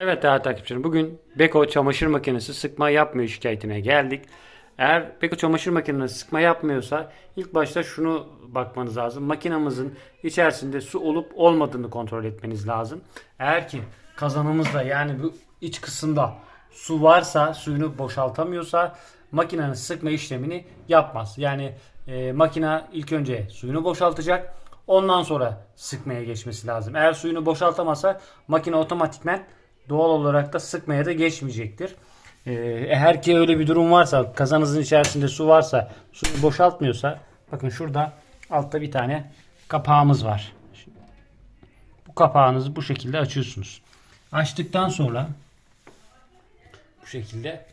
Evet değerli takipçilerim bugün Beko çamaşır makinesi sıkma yapmıyor şikayetine geldik. Eğer Beko çamaşır makinesi sıkma yapmıyorsa ilk başta şunu bakmanız lazım. Makinamızın içerisinde su olup olmadığını kontrol etmeniz lazım. Eğer ki kazanımızda yani bu iç kısımda su varsa suyunu boşaltamıyorsa makinenin sıkma işlemini yapmaz. Yani e, makina ilk önce suyunu boşaltacak. Ondan sonra sıkmaya geçmesi lazım. Eğer suyunu boşaltamazsa makine otomatikmen doğal olarak da sıkmaya da geçmeyecektir. Ee, eğer ki öyle bir durum varsa kazanınızın içerisinde su varsa suyu boşaltmıyorsa bakın şurada altta bir tane kapağımız var. Bu kapağınızı bu şekilde açıyorsunuz. Açtıktan sonra bu şekilde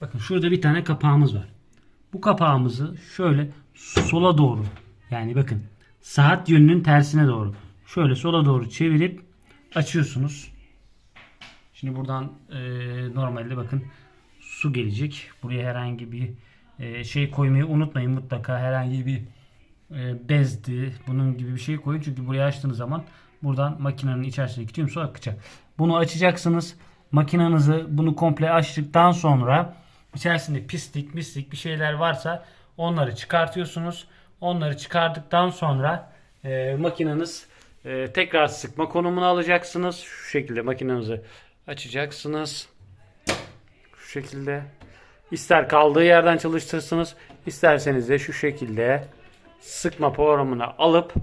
Bakın şurada bir tane kapağımız var. Bu kapağımızı şöyle sola doğru yani bakın saat yönünün tersine doğru şöyle sola doğru çevirip açıyorsunuz. Şimdi buradan e, normalde bakın su gelecek. Buraya herhangi bir e, şey koymayı unutmayın mutlaka herhangi bir e, bezdi bunun gibi bir şey koyun. Çünkü buraya açtığınız zaman buradan makinenin içerisindeki tüm su akacak. Bunu açacaksınız. Makinenizi bunu komple açtıktan sonra içerisinde pislik, mislik bir şeyler varsa onları çıkartıyorsunuz. Onları çıkardıktan sonra e, makineniz e, tekrar sıkma konumunu alacaksınız. Şu şekilde makinenizi açacaksınız. Şu şekilde. İster kaldığı yerden çalıştırırsınız. isterseniz de şu şekilde sıkma programını alıp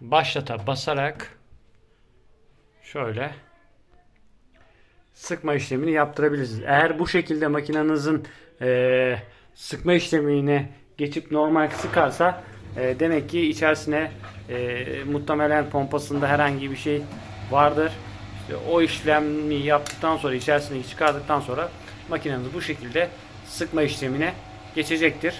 başlata basarak şöyle sıkma işlemini yaptırabilirsiniz. Eğer bu şekilde makinenizin e, sıkma işlemini geçip normal sıkarsa e, demek ki içerisine e, muhtemelen pompasında herhangi bir şey vardır. İşte o işlemi yaptıktan sonra içerisini çıkardıktan sonra makineniz bu şekilde sıkma işlemine geçecektir.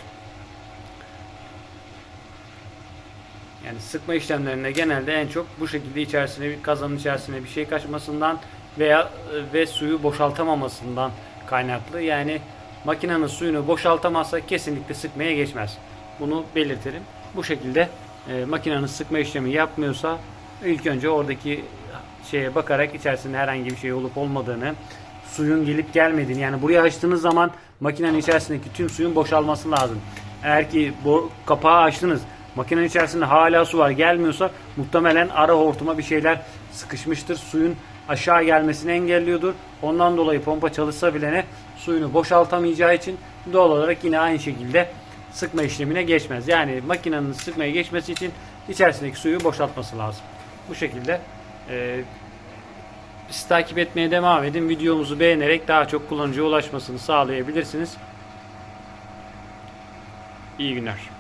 Yani sıkma işlemlerinde genelde en çok bu şekilde içerisine bir kazanın içerisine bir şey kaçmasından veya ve suyu boşaltamamasından kaynaklı. Yani makinenin suyunu boşaltamazsa kesinlikle sıkmaya geçmez. Bunu belirtelim. Bu şekilde e, makinenin sıkma işlemi yapmıyorsa ilk önce oradaki şeye bakarak içerisinde herhangi bir şey olup olmadığını, suyun gelip gelmediğini yani buraya açtığınız zaman makinenin içerisindeki tüm suyun boşalması lazım. Eğer ki kapağı açtınız makinenin içerisinde hala su var gelmiyorsa muhtemelen ara hortuma bir şeyler sıkışmıştır. Suyun aşağı gelmesini engelliyordur. Ondan dolayı pompa çalışsa bile ne suyunu boşaltamayacağı için doğal olarak yine aynı şekilde sıkma işlemine geçmez. Yani makinenin sıkmaya geçmesi için içerisindeki suyu boşaltması lazım. Bu şekilde e, bizi takip etmeye devam edin. Videomuzu beğenerek daha çok kullanıcıya ulaşmasını sağlayabilirsiniz. İyi günler.